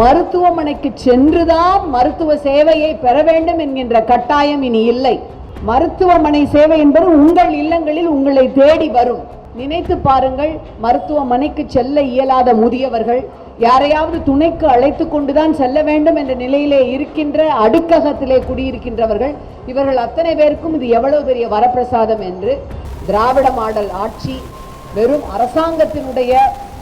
மருத்துவமனைக்கு சென்றுதான் மருத்துவ சேவையை பெற வேண்டும் என்கின்ற கட்டாயம் இனி இல்லை. மருத்துவமனை சேவை என்பது உங்கள் இல்லங்களில் உங்களை தேடி வரும். நினைத்து பாருங்கள் மருத்துவமனைக்கு செல்ல இயலாத முதியவர்கள் யாரையாவது துணைக்கு அழைத்து கொண்டுதான் செல்ல வேண்டும் என்ற நிலையிலே இருக்கின்ற அடுக்ககத்திலே குடியிருக்கின்றவர்கள் இவர்கள் அத்தனை பேருக்கும் இது எவ்வளவு பெரிய வரப்பிரசாதம் என்று திராவிட மாடல் ஆட்சி வெறும் அரசாங்கத்தினுடைய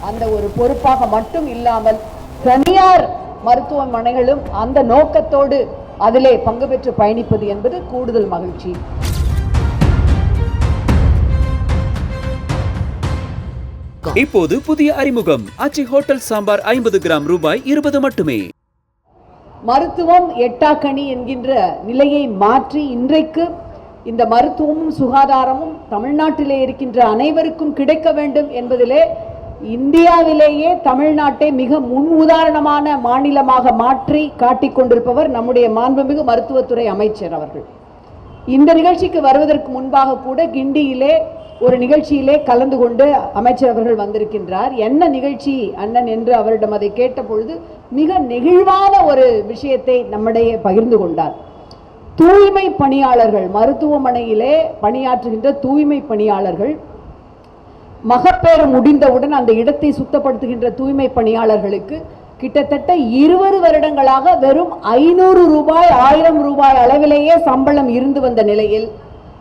அந்த ஒரு பொறுப்பாக மட்டும் இல்லாமல் தனியார் மருத்துவமனைகளும் அந்த நோக்கத்தோடு அதிலே பங்கு பெற்று பயணிப்பது என்பது கூடுதல் மகிழ்ச்சி. இப்போது புதிய அறிமுகம். ஆச்சி ஹோட்டல் சாம்பார் ஐம்பது கிராம் ரூபாய் இருபது மட்டுமே. மருத்துவம் எட்டாக்கணி என்கின்ற நிலையை மாற்றி இன்றைக்கு இந்த மருத்துவமும் சுகாதாரமும் தமிழ்நாட்டிலே இருக்கின்ற அனைவருக்கும் கிடைக்க வேண்டும் என்பதிலே இந்தியாவிலேயே தமிழ்நாட்டை மிக முன் உதாரணமான மாநிலமாக மாற்றி காட்டிக்கொண்டிருப்பவர் நம்முடைய மாண்புமிகு மருத்துவத்துறை அமைச்சர் அவர்கள். இந்த நிகழ்ச்சிக்கு வருவதற்கு முன்பாக கூட கிண்டியிலே ஒரு நிகழ்ச்சியிலே கலந்து கொண்டு அமைச்சர் அவர்கள் வந்திருக்கின்றார். என்ன நிகழ்ச்சி அண்ணன் என்று அவரிடம் அதை கேட்ட பொழுது மிக நெகிழ்வான ஒரு விஷயத்தை நம்மிடையே பகிர்ந்து கொண்டார். தூய்மை பணியாளர்கள் மருத்துவமனையிலே பணியாற்றுகின்ற தூய்மை பணியாளர்கள் மகப்பேறு முடிந்தவுடன் அந்த இடத்தை சுத்தப்படுத்துகின்ற தூய்மை பணியாளர்களுக்கு கிட்டத்தட்ட இருபது வருடங்களாக வெறும் ஐநூறு ரூபாய் ஆயிரம் ரூபாய் அளவிலேயே சம்பளம் இருந்து வந்த நிலையில்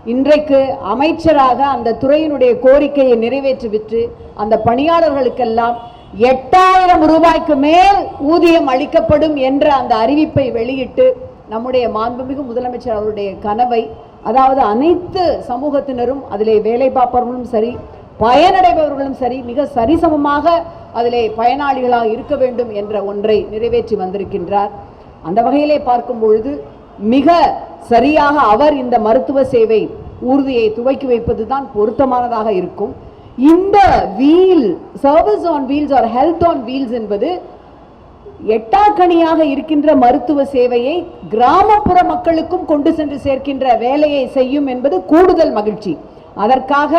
இன்றைக்கு அமைச்சராக அந்த துறையினுடைய கோரிக்கையை நிறைவேற்றிவிட்டு அந்த பணியாளர்களுக்கெல்லாம் எட்டாயிரம் ரூபாய்க்கு மேல் ஊதியம் அளிக்கப்படும் என்ற அந்த அறிவிப்பை வெளியிட்டு நம்முடைய மாண்புமிகு முதலமைச்சர் அவருடைய கனவை அதாவது அனைத்து சமூகத்தினரும் அதிலே வேலை பார்ப்பவர்களும் சரி பயனடைபவர்களும் சரி மிக சரிசமமாக அதிலே பயனாளிகளாக இருக்க வேண்டும் என்ற ஒன்றை நிறைவேற்றி வந்திருக்கின்றார். அந்த வகையிலே பார்க்கும் பொழுது மிக சரியாக அவர் இந்த மருத்துவ சேவை ஊர்தியை துவக்கி வைப்பது தான் பொருத்தமானதாக இருக்கும். இந்த wheel service on wheels or health on wheels என்பது எட்டாக்கணியாக இருக்கின்ற மருத்துவ சேவையை கிராமப்புற மக்களுக்கும் கொண்டு சென்று சேர்க்கின்ற வேலையை செய்யும் என்பது கூடுதல் மகிழ்ச்சி. அதற்காக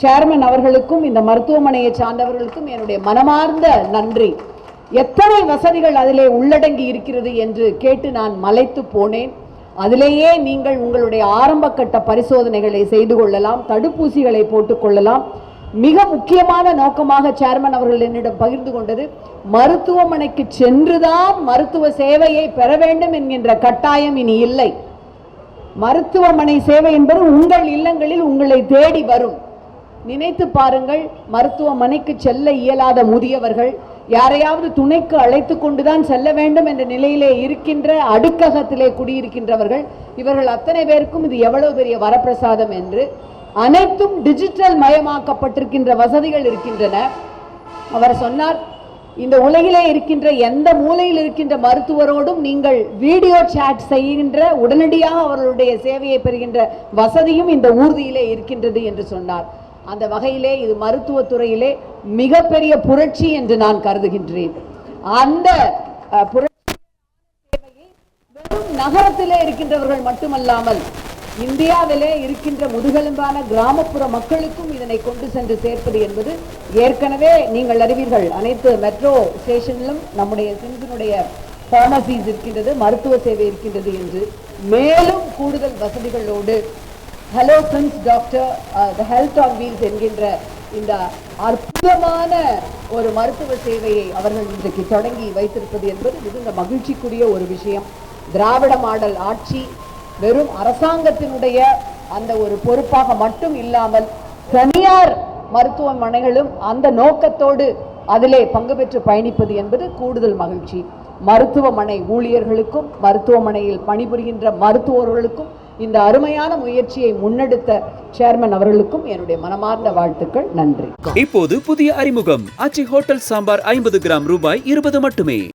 சேர்மன் அவர்களுக்கும் இந்த மருத்துவமனையை சார்ந்தவர்களுக்கும் என்னுடைய மனமார்ந்த நன்றி. எத்தனை வசதிகள் அதிலே உள்ளடங்கி இருக்கிறது என்று கேட்டு நான் மலைத்து போனேன். அதிலேயே நீங்கள் உங்களுடைய ஆரம்ப கட்ட பரிசோதனைகளை செய்து கொள்ளலாம் தடுப்பூசிகளை போட்டுக்கொள்ளலாம் மிக முக்கியமான நோக்கமாக சேர்மன் அவர்கள் என்னிடம் பகிர்ந்து கொண்டது மருத்துவமனைக்கு சென்றுதான் மருத்துவ சேவையை பெற வேண்டும் என்கின்ற கட்டாயம் இனி இல்லை. மருத்துவமனை சேவை என்பது உங்கள் இல்லங்களில் உங்களை தேடி வரும். நினைத்து பாருங்கள் மருத்துவமனைக்கு செல்ல இயலாத முதியவர்கள் யாரையாவது துணைக்கு அழைத்து கொண்டுதான் செல்ல வேண்டும் என்ற நிலையிலே இருக்கின்ற அடுக்ககத்திலே குடியிருக்கின்றவர்கள் இவர்கள் அத்தனை பேருக்கும் இது எவ்வளவு பெரிய வரப்பிரசாதம் என்று அனைத்தும் டிஜிட்டல் மயமாக்கப்பட்டிருக்கின்ற வசதிகள் இருக்கின்றன. அவர் சொன்னார் இந்த உலகிலே இருக்கின்ற எந்த மூலையில் இருக்கின்ற மருத்துவரோடும் நீங்கள் வீடியோ சாட் செய்கின்ற உடனடியாக அவர்களுடைய சேவையை பெறுகின்ற வசதியும் இந்த ஊர்தியிலே இருக்கின்றது என்று சொன்னார். அந்த வகையிலே இது மருத்துவத்துறையிலே மிகப்பெரிய புரட்சி என்று நான் கருதுகின்றேன். அந்த புரட்சி வெறும் நகரத்திலே இருக்கின்றவர்கள் மட்டுமல்லாமல் இந்தியாவிலே இருக்கின்ற முதுகெலும்பான கிராமப்புற மக்களுக்கும் இதனை கொண்டு சென்று சேர்ப்பது என்பது ஏற்கனவே நீங்கள் அறிவீர்கள். அனைத்து மெட்ரோ ஸ்டேஷனிலும் நம்முடைய சிந்தினுடைய ஃபார்மசிஸ் இருக்கின்றது மருத்துவ சேவை இருக்கின்றது என்று. மேலும் கூடுதல் வசதிகளோடு hello friends doctor the health on wheels என்கின்ற இந்த அற்புதமான ஒரு மருத்துவ சேவையை அவர்கள் இன்றைக்கு தொடங்கி வைத்திருப்பது என்பது மிகுந்த மகிழ்ச்சிக்குரிய ஒரு விஷயம். திராவிட மாடல் ஆட்சி வெறும் அரசாங்கத்தினுடைய அந்த ஒரு பொறுப்பாக மட்டும் இல்லாமல் தனியார் மருத்துவமனைகளும் அந்த நோக்கத்தோடு அதிலே பங்கு பெற்று பயணிப்பது என்பது கூடுதல் மகிழ்ச்சி. மருத்துவமனை ஊழியர்களுக்கும் மருத்துவமனையில் பணிபுரிகின்ற மருத்துவர்களுக்கும் இந்த அருமையான முயற்சியை முன்னெடுத்த சேர்மன் அவர்களுக்கும் என்னுடைய மனமார்ந்த வாழ்த்துக்கள். நன்றி. இப்போது புதிய அறிமுகம். ஆச்சி ஹோட்டல் சாம்பார் ஐம்பது கிராம் ரூபாய் இருபது மட்டுமே.